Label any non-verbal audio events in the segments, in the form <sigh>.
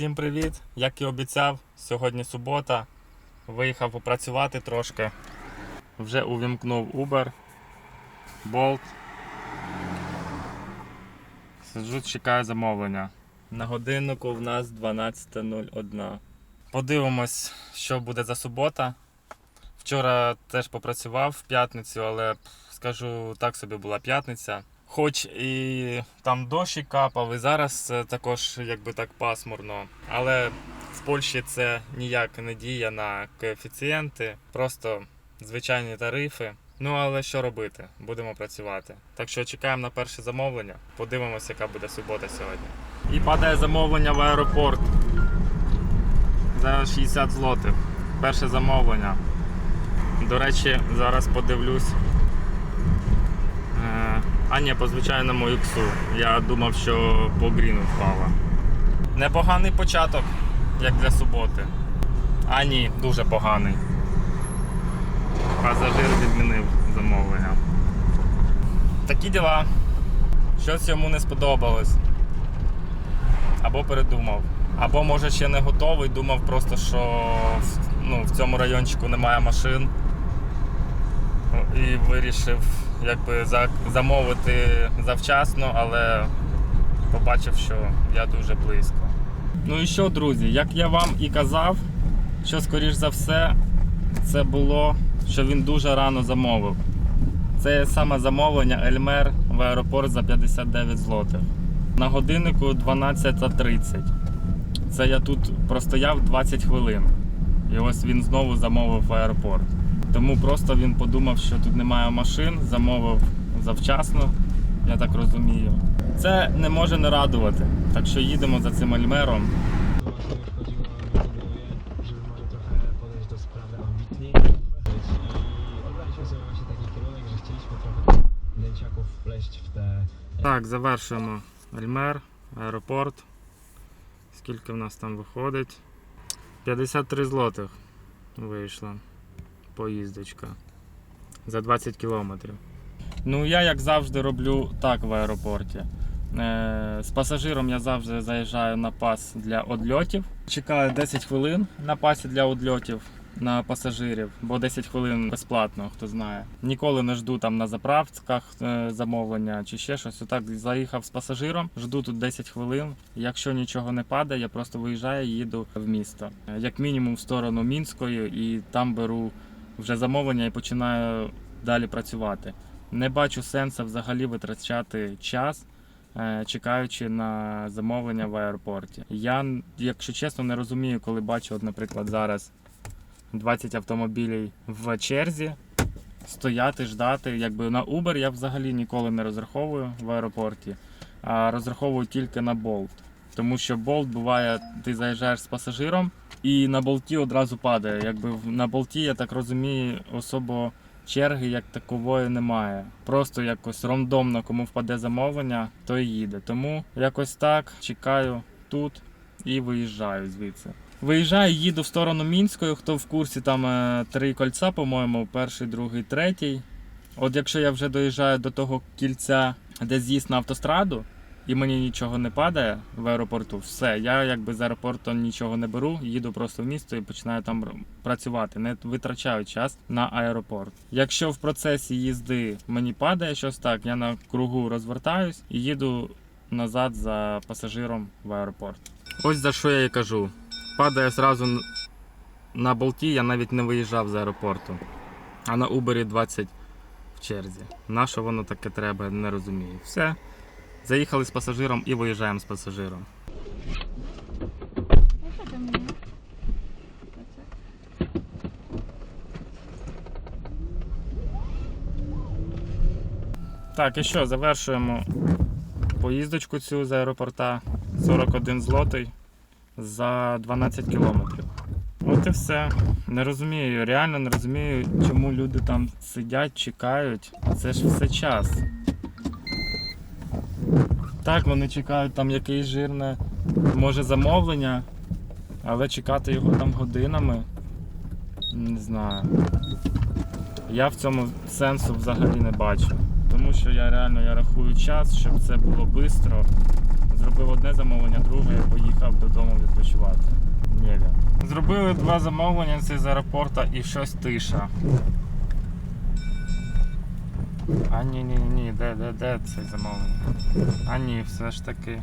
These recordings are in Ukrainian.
Всім привіт! Як і обіцяв, сьогодні субота. Виїхав попрацювати трошки. Вже увімкнув Uber, Bolt. Сиджу, чекаю замовлення. На годиннику в нас 12.01. Подивимось, що буде за субота. Вчора теж попрацював в п'ятницю, але скажу так собі була п'ятниця. Хоч і там дощі капав, і зараз е, також якби так пасмурно. Але в Польщі це ніяк не діє на коефіцієнти, просто звичайні тарифи. Ну але що робити? Будемо працювати. Так що чекаємо на перше замовлення. Подивимося, яка буде субота сьогодні. І падає замовлення в аеропорт. За 60 злотих. Перше замовлення. До речі, зараз подивлюсь. А по звичайному іксу. Я думав, що по гріну впала. Непоганий початок, як для суботи. А ні, дуже поганий. Пасажир відмінив замовлення. Такі діла. Щось йому не сподобалось. Або передумав. Або може ще не готовий, думав просто, що ну, в цьому райончику немає машин. І вирішив якби замовити завчасно, але побачив, що я дуже близько. Ну і що, друзі, як я вам і казав, що скоріш за все це було, що він дуже рано замовив. Це саме замовлення Ельмер в аеропорт за 59 злотих. На годиннику 12.30. Це я тут простояв 20 хвилин. І ось він знову замовив в аеропорт. Тому просто він подумав, що тут немає машин, замовив завчасно, я так розумію. Це не може не радувати. Так що їдемо за цим альмером. Так, завершуємо Альмер, аеропорт. Скільки в нас там виходить? 53 злотих вийшла поїздочка за 20 кілометрів. Ну, я, як завжди, роблю так в аеропорті. Е, З пасажиром я завжди заїжджаю на пас для одльотів. Чекаю 10 хвилин на пасі для одльотів на пасажирів, бо 10 хвилин безплатно, хто знає. Ніколи не жду там на заправках е, замовлення чи ще щось. Отак заїхав з пасажиром, жду тут 10 хвилин. Якщо нічого не падає, я просто виїжджаю і їду в місто. Е, Як мінімум в сторону Мінської, і там беру вже замовлення і починаю далі працювати. Не бачу сенсу взагалі витрачати час. е, Чекаючи на замовлення в аеропорті. Я, якщо чесно, не розумію, коли бачу, от, наприклад, зараз 20 автомобілів в черзі, стояти, ждати. Якби на Uber я взагалі ніколи не розраховую в аеропорті, а розраховую тільки на Bolt. Тому що Bolt буває, ти заїжджаєш з пасажиром і на болті одразу падає. Якби на болті, я так розумію, особо черги як такової немає. Просто якось рандомно, кому впаде замовлення, той їде. Тому якось так чекаю тут і виїжджаю звідси. Виїжджаю, їду в сторону Мінської. Хто в курсі, там е, три кольця, по-моєму, перший, другий, третій. От якщо я вже доїжджаю до того кільця, де з'їзд на автостраду, і мені нічого не падає в аеропорту, все, я якби з аеропорту нічого не беру, їду просто в місто і починаю там працювати, не витрачаю час на аеропорт. Якщо в процесі їзди мені падає щось так, я на кругу розвертаюсь і їду назад за пасажиром в аеропорт. Ось за що я і кажу. Падає зразу на болті, я навіть не виїжджав з аеропорту. А на Убері 20 в черзі. На що воно таке треба, не розумію. Все. Заїхали з пасажиром і виїжджаємо з пасажиром. Так, і що, завершуємо поїздочку цю з аеропорта 41 злотий за 12 кілометрів. От і все. Не розумію, реально не розумію, чому люди там сидять, чекають. Це ж все час. Так, вони чекають там якесь жирне, може замовлення, але чекати його там годинами. Не знаю. Я в цьому сенсу взагалі не бачу. Тому що я реально я рахую час, щоб це було швидко. Зробив одне замовлення, друге і поїхав додому відпочивати. Неві. Зробили два замовлення з аеропорту і щось тиша. А ні, ні, ні, де, де, де це замовлення? А ні, все ж таки.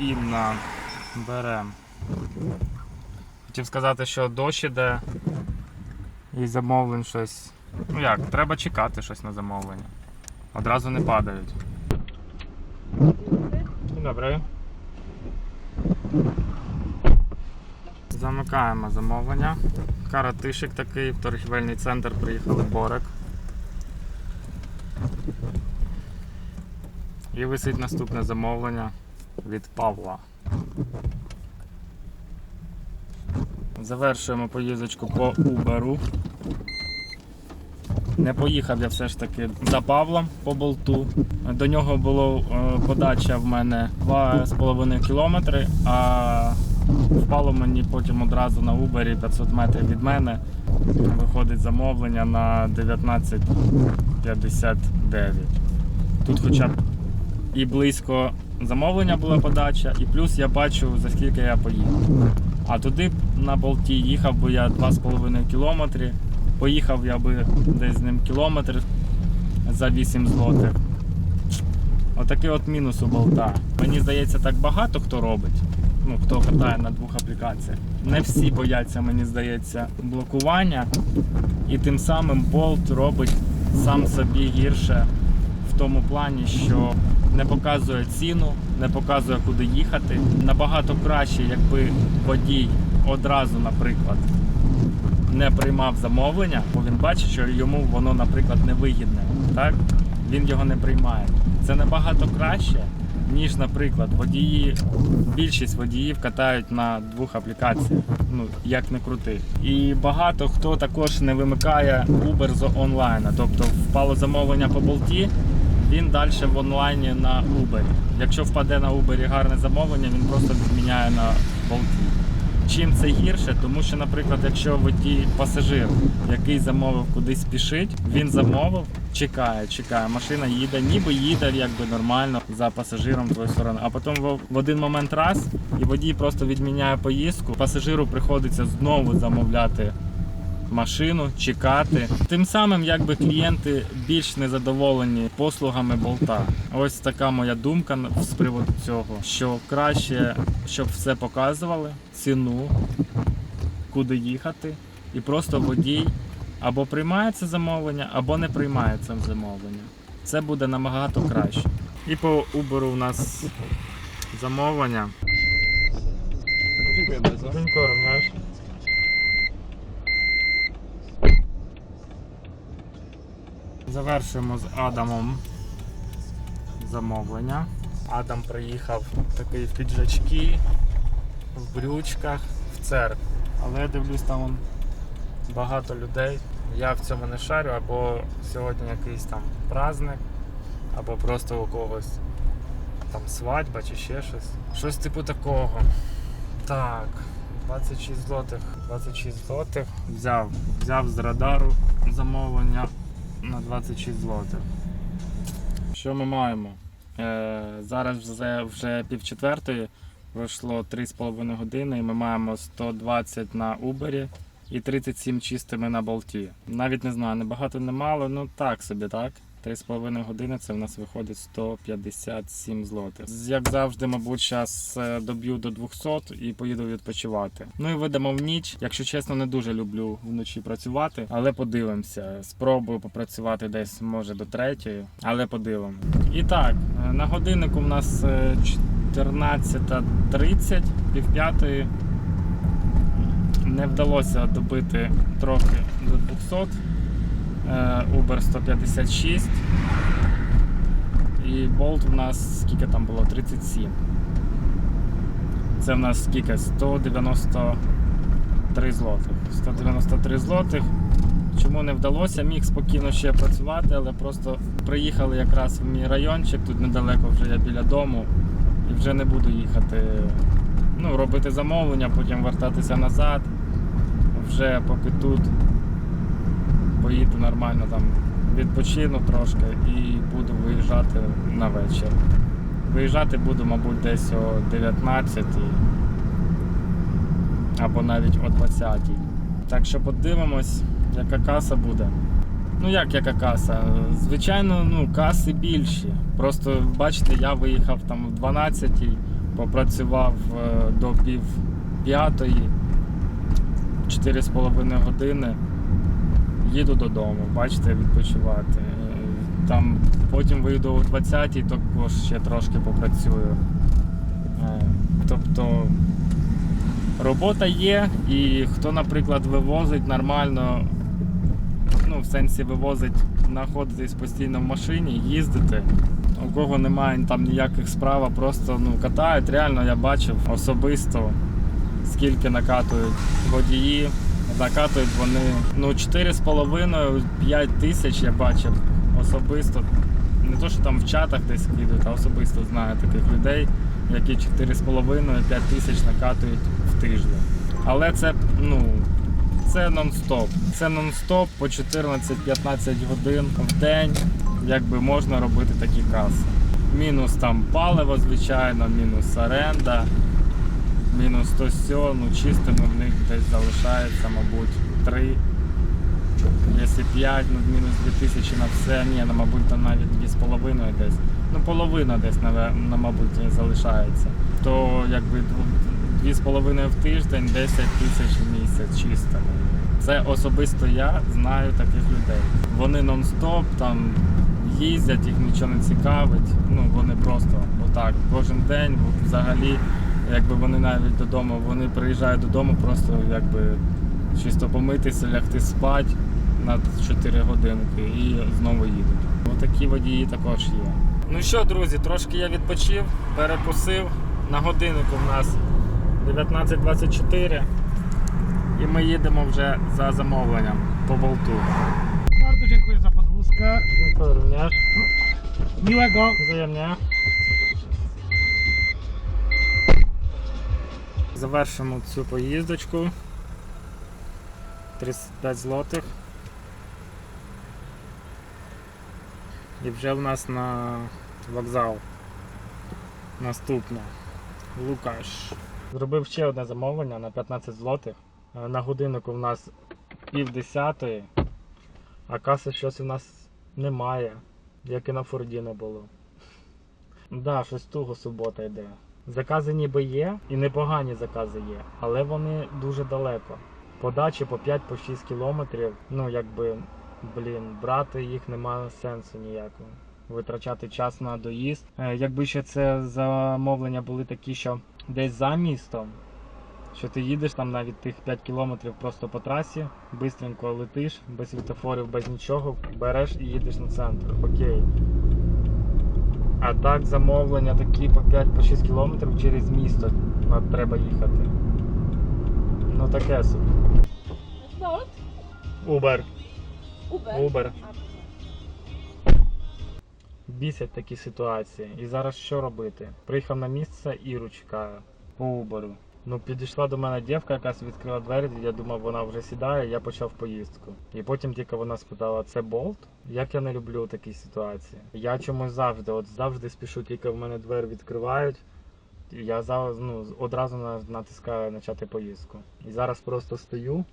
Інна. Берем. Хотів сказати, що дощ іде і замовлень щось. Ну як, треба чекати щось на замовлення. Одразу не падають. Добре. Замикаємо замовлення. Каратишик такий, в торгівельний центр приїхали Борик. І висить наступне замовлення від Павла. Завершуємо поїздочку по Uber. Не поїхав я все ж таки за Павлом по болту. До нього було е, подача в мене 2,5 кілометри, а впало мені потім одразу на Uber 500 метрів від мене. Виходить замовлення на 19,59. Тут хоча б і близько замовлення була подача, і плюс я бачу за скільки я поїхав. А туди на болті їхав би я 2,5 кілометри. Поїхав я би десь з ним кілометр за 8 злотих. Отакий от мінус у болта. Мені здається, так багато хто робить. Ну, хто катає на двох аплікаціях. Не всі бояться, мені здається, блокування. І тим самим болт робить сам собі гірше в тому плані, що не показує ціну, не показує, куди їхати. Набагато краще, якби водій одразу, наприклад, не приймав замовлення, бо він бачить, що йому воно, наприклад, невигідне. Так? Він його не приймає. Це набагато краще, ніж, наприклад, водії, більшість водіїв катають на двох аплікаціях. Ну, як не крути. І багато хто також не вимикає Uber з онлайна. Тобто впало замовлення по болті, він далі в онлайні на Uber. Якщо впаде на Uber гарне замовлення, він просто відміняє на болті. Чим це гірше? Тому що, наприклад, якщо водій пасажир, який замовив кудись спішить, він замовив, чекає, чекає, машина їде, ніби їде якби нормально за пасажиром в твою сторону. А потім в один момент раз і водій просто відміняє поїздку. Пасажиру приходиться знову замовляти машину, чекати. Тим самим, якби клієнти більш незадоволені послугами болта. Ось така моя думка з приводу цього, що краще, щоб все показували, ціну, куди їхати, і просто водій або приймає це замовлення, або не приймає це замовлення. Це буде набагато краще. І по Uber у нас замовлення. Дякую, Завершуємо з Адамом замовлення. Адам приїхав такий в піджачки, в брючках, в церкву. Але я дивлюсь, там багато людей. Я в цьому не шарю, або сьогодні якийсь там праздник, або просто у когось там свадьба чи ще щось. Щось типу такого. Так, 26 злотих, 26 злотих. Взяв, взяв з радару замовлення на 26 злотих. Що ми маємо? Е, зараз вже, вже пів четвертої, пройшло 3,5 години і ми маємо 120 на Uber і 37 чистими на болті. Навіть не знаю, не багато, не мало, ну так собі, так? 3,5 години це в нас виходить 157 злотих. Як завжди, мабуть, зараз доб'ю до 200 і поїду відпочивати. Ну і видамо в ніч. Якщо чесно, не дуже люблю вночі працювати, але подивимося. Спробую попрацювати десь може до третьої, але подивимося. І так, е, на годиннику в нас е, 14.30, півп'ятої. Не вдалося добити трохи до 200. Е, Uber 156. І Bolt у нас скільки там було? 37. Це в нас скільки? 193 злотих. 193 злотих. Чому не вдалося? Міг спокійно ще працювати, але просто приїхали якраз в мій райончик, тут недалеко вже я біля дому, і вже не буду їхати, ну, робити замовлення, потім вертатися назад. Вже поки тут поїду нормально там відпочину трошки і буду виїжджати на вечір. Виїжджати буду, мабуть, десь о 19 або навіть о 20. Так що подивимось, яка каса буде. Ну як яка каса? Звичайно, ну, каси більші. Просто бачите, я виїхав там в 12 попрацював е, до пів п'ятої, 4,5 години. Їду додому, бачите, відпочивати. Там потім вийду о 20-й, також ще трошки попрацюю. Е, Тобто робота є, і хто, наприклад, вивозить нормально, ну, в сенсі вивозить, знаходитись постійно в машині, їздити. У кого немає там ніяких справ, а просто ну, катають. Реально я бачив особисто, скільки накатують водії. Накатують вони ну 4,5-5 тисяч я бачив особисто. Не то, що там в чатах десь кидають, а особисто знаю таких людей, які 4,5-5 тисяч накатують в тиждень. Але це, ну, це нон-стоп. Це нон-стоп по 14-15 годин в день, якби можна робити такі каси. Мінус там паливо, звичайно, мінус оренда, мінус то сьо, ну чистими в них десь залишається, мабуть, 3. Якщо 5, ну мінус 2000 на все, ні, ну, мабуть, там навіть 2,5 десь. Ну, половина десь, на, мабуть, залишається. То якби 2,5 в тиждень, 10 тисяч в місяць чисто. Це особисто я знаю таких людей. Вони нон-стоп там їздять, їх нічого не цікавить. Ну вони просто отак кожен день взагалі, якби вони навіть додому, вони приїжджають додому, просто якби чисто помитися, лягти спати на 4 годинки і знову їдуть. Отакі водії також є. Ну що, друзі, трошки я відпочив, перекусив. На годиннику в нас 19.24 і ми їдемо вже за замовленням по болту. Bardzo dziękuję za podwózkę. Miłego. Взаємне. Завершимо цю поїздочку. 35 злотих. І вже в нас на вокзал. Наступне. Лукаш. Зробив ще одне замовлення на 15 злотих. Е, На годиннику в нас пів десятої, а каси щось у нас немає, як і на Форді не було. <laughs> Да, щось субота йде. Закази ніби є, і непогані закази є, але вони дуже далеко. Подачі по 5-6 кілометрів, ну якби, блін, брати їх немає сенсу ніякого. Витрачати час на доїзд. Е, Якби ще це замовлення були такі, що десь за містом, що ти їдеш там навіть тих 5 кілометрів просто по трасі, бистренько летиш, без світофорів, без нічого, береш і їдеш на центр. Окей. А так замовлення такі по 5-6 кілометрів через місто треба їхати. Ну таке собі. Uber. Uber? Uber. Бісять такі ситуації. І зараз що робити? Приїхав на місце Іру чекаю по Uber. Ну, підійшла до мене дівка, якась відкрила двері, я думав, вона вже сідає, я почав поїздку. І потім тільки вона спитала, це болт? Як я не люблю такі ситуації. Я чомусь завжди, от завжди спішу, тільки в мене двері відкривають. і Я зараз ну, одразу натискаю почати поїздку. І зараз просто стою,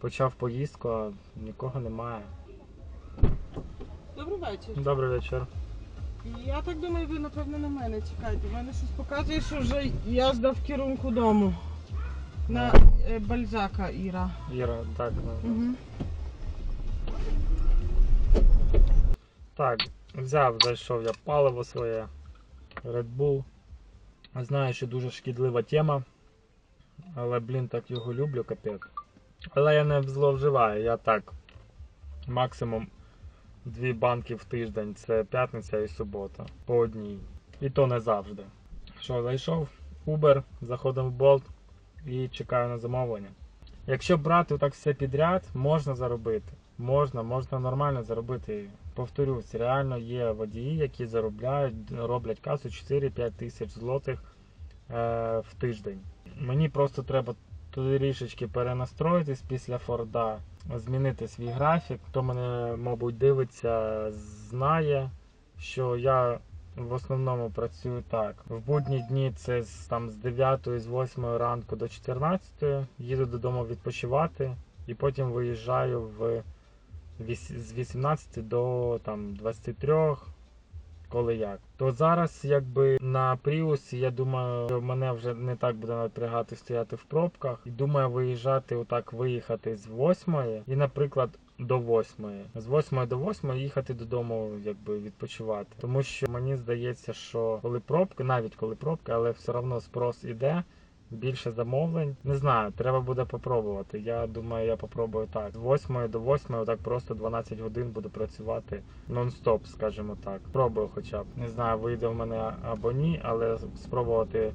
почав поїздку, а нікого немає. Добрий вечір. Добрий вечір. Я так думаю, ви напевно на мене чекаєте. У мене щось показує, що вже язда в керунку дому. На е, Бальзака Іра. Іра, так. ну. Угу. Так, взяв, зайшов я паливо своє, Red Bull. Знаю, що дуже шкідлива тема. Але, блін, так його люблю, капець. Але я не зловживаю, я так. Максимум дві банки в тиждень це п'ятниця і субота. По одній. І то не завжди. Що, зайшов Uber, заходив в Bolt і чекаю на замовлення. Якщо брати так все підряд, можна заробити. Можна, можна нормально заробити. Повторюсь, реально є водії, які заробляють, роблять касу 4-5 тисяч злотих е, в тиждень. Мені просто треба трішечки перенастроїтись після Форда. змінити свій графік. Хто мене, мабуть, дивиться, знає, що я в основному працюю так. В будні дні це з, там, з 9 з 8 ранку до 14, їду додому відпочивати і потім виїжджаю в з 18 до там, 23, коли як. То зараз, якби на Пріусі, я думаю, мене вже не так буде напрягати стояти в пробках. І думаю виїжджати, отак виїхати з восьмої і, наприклад, до восьмої, З восьмої до восьмої їхати додому, якби відпочивати. Тому що мені здається, що коли пробки, навіть коли пробки, але все одно спрос іде. Більше замовлень. Не знаю, треба буде попробувати. Я думаю, я попробую так. З 8 до 8, отак просто 12 годин буду працювати нон-стоп, скажімо так. Пробую хоча б. Не знаю, вийде в мене або ні, але спробувати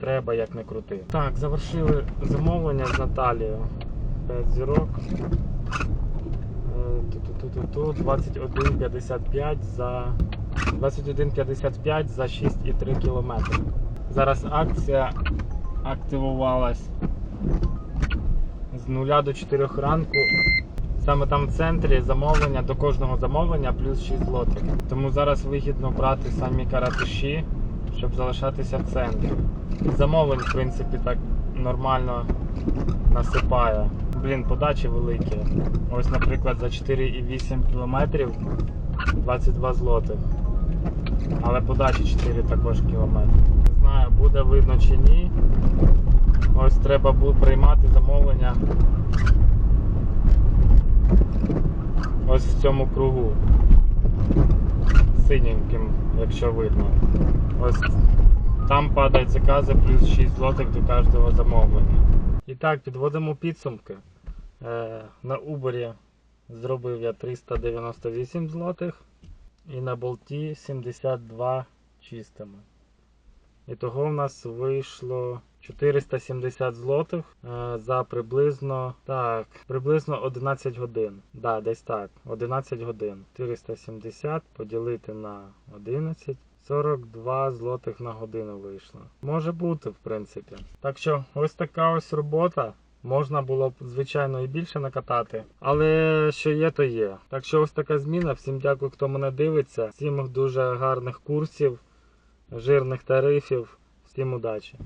треба як не крути. Так, завершили замовлення з Наталією. 5 зірок. Е, Ту-ту-ту-ту-ту, 21,55 за 21,55 за 6,3 кілометри. Зараз акція активувалась з 0 до 4 ранку. Саме там в центрі замовлення до кожного замовлення плюс 6 злотих. Тому зараз вигідно брати самі каратиші, щоб залишатися в центрі. Замовлень, в принципі, так нормально насипає. Блін, подачі великі. Ось, наприклад, за 4,8 кілометрів 22 злотих. Але подачі 4 також кілометри. Буде видно чи ні. Ось треба буде приймати замовлення. Ось в цьому кругу. Синеньким, якщо видно. Ось там падають закази плюс 6 злотих до кожного замовлення. І так, підводимо підсумки. Е, на Uber зробив я 398 злотих і на болті 72 чистими. І того в нас вийшло 470 злотих е, за приблизно так, приблизно 11 годин. Да, десь так. 11 годин. 470 поділити на 11. 42 злотих на годину вийшло. Може бути, в принципі. Так що, ось така ось робота. Можна було б, звичайно, і більше накатати, але що є, то є. Так що ось така зміна. Всім дякую, хто мене дивиться. Всім дуже гарних курсів, жирних тарифів. Всім удачі!